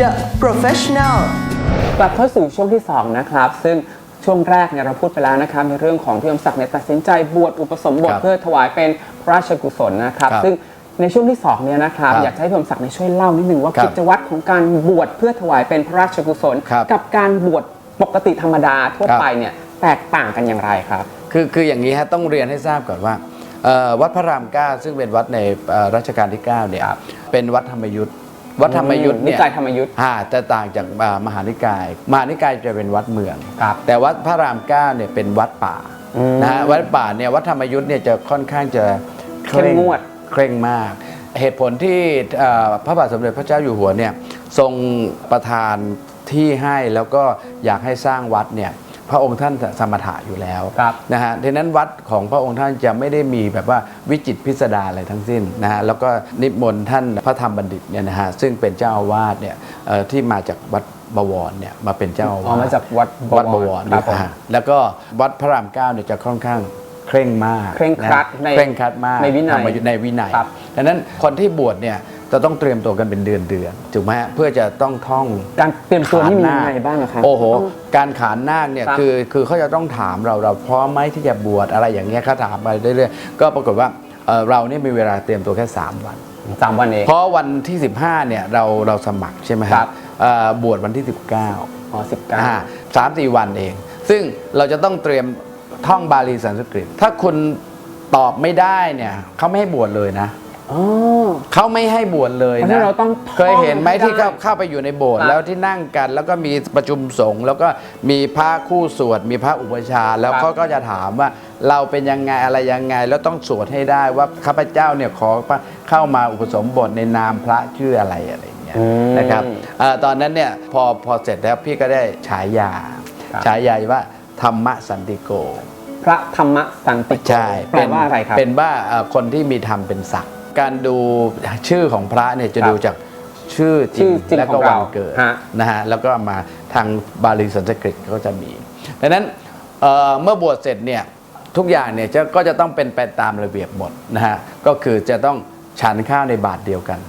The Professional กลับเข้าสู่ช่วงที่ 2 นะครับ ซึ่งช่วงแรกเนี่ยเราพูดไปแล้วนะครับในเรื่องของพี่อมศักดิ์เนี่ยตัดสินใจบวชอุปสมบทครับเพื่อถวายเป็นพระราชกุศลนะครับ ครับซึ่งในช่วงที่2เนี่ยนะครับครับอยากจะให้พี่อมศักดิ์เนี่ยช่วยเล่านิดนึงว่าครับกิจวัตรของการบวชเพื่อถวายเป็นพระราชกุศล ครับ กับการบวชปกติธรรมดาทั่วครับไปเนี่ยแตกต่างกันอย่างไรครับ คือคืออย่างนี้ฮะต้องเรียนให้ทราบก่อนว่าเอ่อวัดพระรามเก้าซึ่งเป็นวัดในเอ่อรัชกาลที่9เนี่ยเป็นวัดธรรมยุทธ์ วัดธรรมยุทธ์นิเนี่ยกายธรรมยุทธ์อ่าจะต่างจากอ่ามหานิกาย มหานิกายจะเป็นวัดเมือง ครับแต่วัดพระรามเก้าเนี่ยเป็นวัดป่าอืมนะฮะวัดป่าเนี่ยวัดธรรมยุทธ์เนี่ยจะค่อนข้างจะเข้มงวดเคร่งมาก เหตุผลที่เอ่อพระบาทสมเด็จพระเจ้าอยู่หัวเนี่ยทรงประทานที่ให้แล้วก็อยากให้สร้างวัดเนี่ย พระองค์ท่านสมถะอยู่แล้วครับนะฮะดังนั้นวัดของพระองค์ท่านจะไม่ได้มีแบบว่าวิจิตรพิสดารอะไรทั้งสิ้นนะฮะแล้วก็นิมนต์ท่านพระธรรมบัณฑิตเนี่ยนะฮะซึ่งเป็นเจ้าอาวาสเนี่ยเอ่อที่มาจากวัดบวรเนี่ยมาเป็นเจ้าอาอ๋อวาสมาจากวัดวัดบวรครับผมนะฮะแล้วก็วัดพระรามเก้าเนี่ยจะค่อนข้างเคร่งมากเคร่งครัดนะในเคร่งครัดมากในวินัยธรรมยุทธ์ในวินัยครับดังนั้นคนที่บวชเนี่ย จะต้องเตรียมตัวกันเป็นเดือนเดือนๆถูกไหมฮะเพื่อจะต้องท่องการเตรียมตัวนี่มีขานยังนาคไงบ้างอะครับ โอ้โหต้องการขานนาคเนี่ยครับคือคือเขาจะต้องถามเราเราพร้อมไหมที่จะบวชอะไรอย่างเงี้ยเขาถามไปเรื่อยๆก็ปรากฏว่าเอ่อเราเนี่ยมีเวลาเตรียมตัวแค่ 3 วัน สามวันเอง เพราะวันที่ 15เนี่ยเราเราสมัครใช่ไหมครับเอ่อบวชวันที่ 19 อ๋อสิบเก้าอ่าสามสี่วันเอง ซึ่งเราจะต้องเตรียมท่องบาลีสันสกฤต ถ้าคุณตอบไม่ได้เนี่ยเขาไม่ให้บวชเลยนะ อ๋อ เขาไม่ให้บวชเลยเพราะฉะนั้นะ นเราต้องท่องเคยเห็นไหมให้ได้ที่เข้าเข้าไปอยู่ในโบสถ์ครับแล้วที่นั่งกัน แล้วก็มีประชุมสงฆ์แล้วก็มีพระคู่สวด มีพระอุปชฌาย์แล้วครับ เขาก็จะถามว่าเราเป็นยังไงอะไรยังไง แล้วต้องสวดให้ได้ว่าข้าพเจ้าเนี่ยขอเข้ามาอุปสมบทในนามพระชื่ออะไรอะไรอย่างเงี้ยอืมนะครับเอ่อตอนนั้นเนี่ยพอพอเสร็จแล้วพี่ก็ได้ฉายาครับฉายาว่าธรรมสันติโก พระธรรมสันติโกใช่แปลว่าอะไรครับ เป็นว่าเอ่อคนที่มีธรรมเป็นศักดิ์ การดูชื่อของพระเนี่ยจะครับดูจากชื่อจชื่ริองจริงและขก็องวัเรานเกิดฮะนะฮะแล้วก็มาทางบาลีสันสกฤตก็จะมีดังนั้นเอ่อเมื่อบวชเสร็จเนี่ยทุกอย่างเนี่ยจะก็จะต้องเป็นไปตามระเบียบหมดนะฮะก็คือจะต้องฉันข้าวในบาทเดียวกัน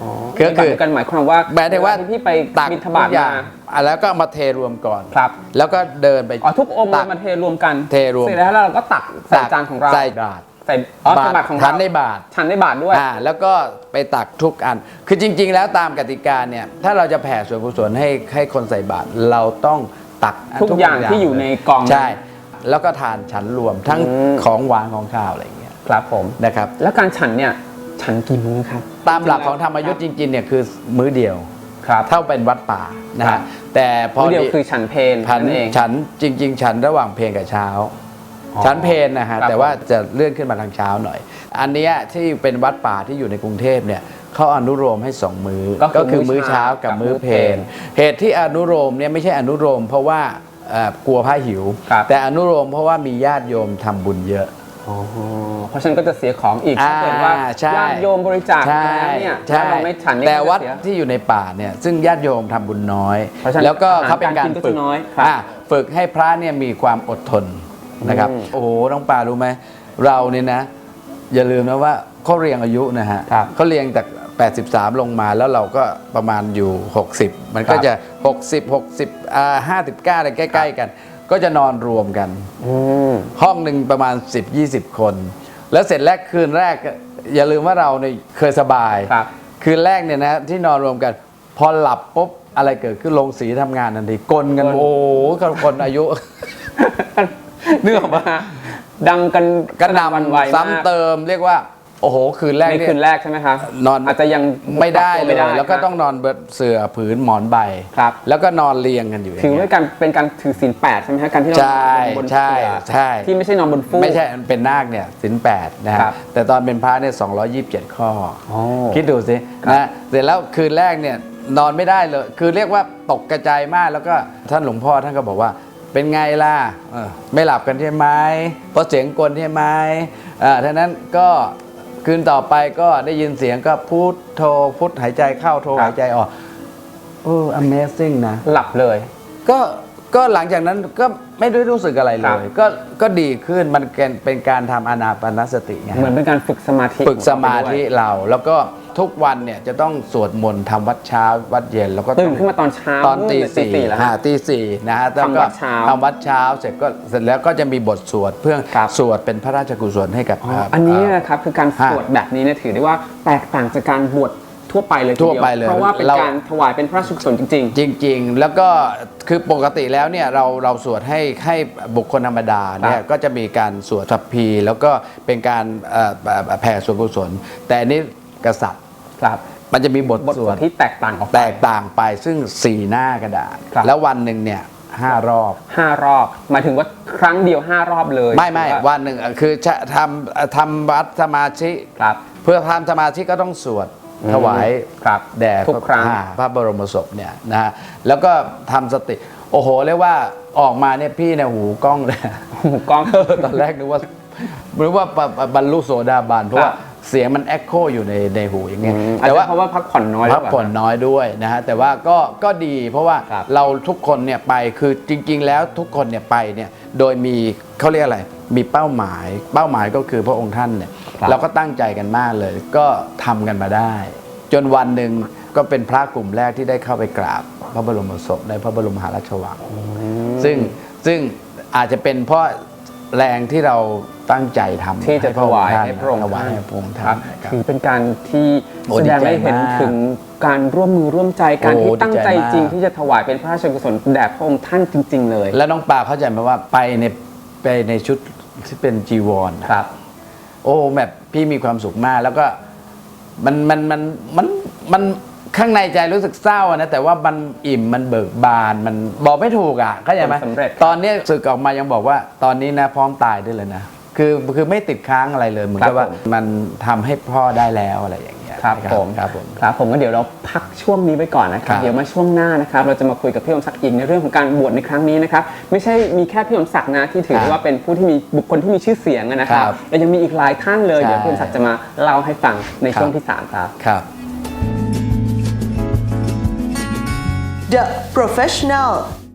อ๋อคือในบาทเดียวกันหมายความว่าหมายถึงว่าเที่พี่ไปตักบิณฑบาตทุกอย่ามางอะแล้วก็เอามาเทรวมก่อนครับ แล้วก็เดินไปอ๋อทุกองค์ตักมาเทรวมกันเทรวมเสร็จแล้วเราก็ตักใส่จานของเราใส่บาท ใส่อ๋อใส่บาตรของเราฉันในบาทฉันในบาทด้วยอ่าแล้วก็ไปตักทุกอัน คือจริง ๆ แล้วตามกติกาเนี่ยถ้าเราจะแผ่ส่วนกุศลให้ให้คนใส่บาตรเราต้องตักทุกอย่างที่อยู่ในกล่องใช่ แล้วก็ทานฉันรวมทั้งอืมของหวานของข้าวอะไรอย่างเงี้ยครับผมนะครับ แล้วการฉันเนี่ยฉันกี่มื้อครับตามหลักของธรรมยุทธ์จริงๆเนี่ยคือมื้อเดียวครับเท่าเป็นวัดป่านะครัฮะบแต่พอมื้อเดียวดีคือฉันเพลฉันนั่นเองฉันจริง ๆ ฉันระหว่างเพลงกับเช้า อ๋อฉันเพลนนะฮะครับแต่ว่าจะเลื่อนขึ้นมาทางเช้าหน่อย อันเนี้ยที่เป็นวัดป่าที่อยู่ในกรุงเทพเนี่ยเขาอนุโลมให้สองมือ้อก็คือมื้อเช้ากับกับมื้มื้ออเพเพลลนเหตุที่อนุโลมเนี่ยไม่ใช่อนุโลมเพราะว่าเอ่อกลัวพระหิวครับแต่อนุโลมเพราะว่ามีญาติโยมทำบุญเยอะอ๋อเพราะฉะนันก็จะเสียของอีกถ้าเกิดว่าอ่าใช่ญาติโยมบริจาคใช่แล้วเนี่ยใช่ถ้าเราไม่ฉันเนี่ยแต่วัดก็จะเสียที่อยู่ในป่าเนี่ยซึ่งญาติโยมทำบุญน้อยเพราะฉะนั้นแล้วก็อาหารเขาเป็นการการกินก็ฝึจะกน้อยครับอ่าฝึกให้พระเนี่ยมีความอดทน นะครับอืมโอ้โหน้องปลารู้ไหมเราเนี่ยนะ อย่าลืมนะว่าเขาเรียงอายุนะฮะครับเขาเรียงจาก 83 ลงมาแล้วเราก็ประมาณอยู่ 60 มันก็ครับจะ 60 60อ่า59อะไรใกล้ ๆ กัน ก็จะนอนรวมกันอืมห้องหนึ่งประมาณ 10-20 คน แล้วเสร็จแรกคืนแรกก็อย่าลืมว่าเราเนี่ยเคยสบายครับคืนแรกเนี่ยนะที่นอนรวมกัน พอหลับปุ๊บอะไรเกิดขึ้นลงสีทำงานทันทีกลกันกลโอ้โหคนอายุ นึกออกปะดังกันกระหวันไหวน่ำซ้ำเติมเรียกว่า โอ้โห คืนแรกในเนี่ย คืนแรกใช่ไหมคะนอน อาจจะยังไม่ได้ปรับตัวเลยม่แล้วก็ครับต้องนอนบนเสื่อผืนหมอนใบ ครับ แล้วก็นอนเรียงกันอยู่อย่างถือเงี้ว่ายการเป็นการถือศีลแปดใช่ไหมคะการที่เราใช่นอนบนใช่เสื่อใช่ ที่ไม่ใช่นอนบนฟูก ไม่ใช่เป็นนาคเนี่ยสินแปดนะฮะครับแต่ตอนเป็นพระเนี่ย227 ข้ออ๋อคิดดูสินะเสร็จแล้วคืนแรกเนี่ยนอนไม่ได้เลย คือเรียกว่าตกกระจายมากแล้วก็ท่านหลวงพ่อท่านก็บอกว่า เป็นไงล่ะเออไม่หลับกันใช่ไหมเพราะเสียงกลใช่ไหมอ่าท่านั้นก็คืนต่อไปก็ได้ยินเสียงก็พุทโทพุทหายใจเข้าโทครับหายใจออกเออ amazing นะ หลับเลย ก็ก็หลังจากนั้นก็ไม่ได้รู้สึกอะไรเลครับยก็ก็ดีขึ้นมันเป็นเป็นการทำอานาปานสติไงเหมือนเป็นการฝึกสมาธิ ฝึกสมาธิเราแล้วก็ ทุกวันเนี่ยจะต้องสวดมนต์ทำวัดเช้าวัดเย็นแล้วก็ตื่นขึ้นมาตอนเช้าตอนตีเลยสี่แล้วฮะตีสี่นะฮะแล้วก็ทำวัดเช้าทำวัดเช้าเสร็จก็เสร็จแล้วก็จะมีบทสวดเพื่อครับสวดเป็นพระราชกุศลให้กับอ๋อครับอันนี้เนะครับคือการสวดแบบนี้เนี่ยถือได้ว่าแตกต่างจากการบวชทั่วไปเลยทีทั่วเดียวไปเลยเพราะว่าเป็นเราการถวายเป็นพระราชกุศลจริงจริง ๆ แล้วก็คือปกติแล้วเนี่ยเราเราสวดให้ให้บุคคลธรรมดาเนี่คยรับก็จะมีการสวดสัพพี แล้วก็เป็นการเอ่อเอ่อแผ่ส่วนกุศล แต่อันนี้กษัตริย์ๆ ครับมันจะมีบทบทสสววดดที่แตกต่างออกไปแตกต่างไปซึ่งสี่หน้ากระดาษครับแล้ววันหนึ่งเนี่ยห้ารอบห้ารอบหมายถึงว่าครั้งเดียวห้ารอบเลย ไม่ไม่หรือวันหนึ่งอะคือจะทำทำวัดสมาธิครับ เพื่อทำสมาธิก็ต้องสวดอืมถวายครับแด่ทุกครั้งอ่าพระบรมศพเนี่ยนะฮะแล้วก็ทำสติ โอ้โหเรียกว่าออกมาเนี่ยพี่เนี่ยหูกล้องเลยหูกล้องตอนแรกนึกว่าหรือว่าบรบรรลุโสดาบันเพราะว่า เสียงมันแอคโคอยู่ในในหูอย่างเงี้ยอาจแต่จะว่าเพราะว่าพักผ่อนน้อยหรืพัอกเปล่าผ่อนน้อยด้วยนะฮะแต่ว่าก็ก็ดีเพราะว่าครับเราทุกคนเนี่ยไปคือจริง ๆ แล้วทุกคนเนี่ยไปเนี่ยโดยมีเขาเรียกอะไรมีเป้าหมายเป้าหมายก็คือพระองค์ท่านเนี่ยครับเราก็ตั้งใจกันมากเลย ก็ทำกันมาได้ จนวันหนึ่งก็เป็นพระกลุ่มแรกที่ได้เข้าไปกราบ พระบรมศพในพระบรมมหาราชวังซึ่งซึ่งอาจจะเป็นเพราะ แรงที่เราตั้งใจทำที่จะถวายท่นให้พระองค์ถวายท่านให้พระองค์คท่ารันบนะครับถือเป็นการที่โอ้แสดงให้เห็นดีใจมากถึงการร่วมมือร่วมใจการโอ้ที่ตั้งใจดีใจมากจริง ที่จะถวายเป็นพระราชกุศลแด่พระองค์ท่านจริง ๆ เลย แล้วน้องปลาเข้าใจไหมว่าไปในไปในชุดที่เป็นจีวรนะครับ โอ้แบบพี่มีความสุขมากแล้วก็มันมันมันมันมัน ข้างในใจรู้สึกเศร้าอะนะแต่ว่ามันอิ่มมันเบิกบานมันบอกไม่ถูกอะเข้าใจไหมผลสำเร็จ ตอนนี้สึกออกมายังบอกว่า ตอนนี้นะพร้อมตายได้เลยนะคือคือไม่ติดค้างอะไรเลยเหมือนครักับบว่าผม มันทำให้พ่อได้แล้วอะไรอย่างเงี้ยครับผมครับผม ครับผมก็เดี๋ยวเราพักช่วงนี้ไว้ก่อนนะคครัรับบ เดี๋ยวมาช่วงหน้านะครับเราจะมาคุยกับพี่อมศักดิ์อีกในเรื่องของการบวชในครั้งนี้นะครับไม่ใช่มีแค่พี่อมศักดิ์นะที่ถือได้ว่าเป็นผู้ที่มีบุคคลที่มีชื่อเสียงนะครับครับแต่ยังมีอีกหลายท่านเลยใช่เดี๋ยวพี่อมศักดิ์จะมาเล่าให้ฟังในช่วงครับ ที่สามครับ ครับ The Professional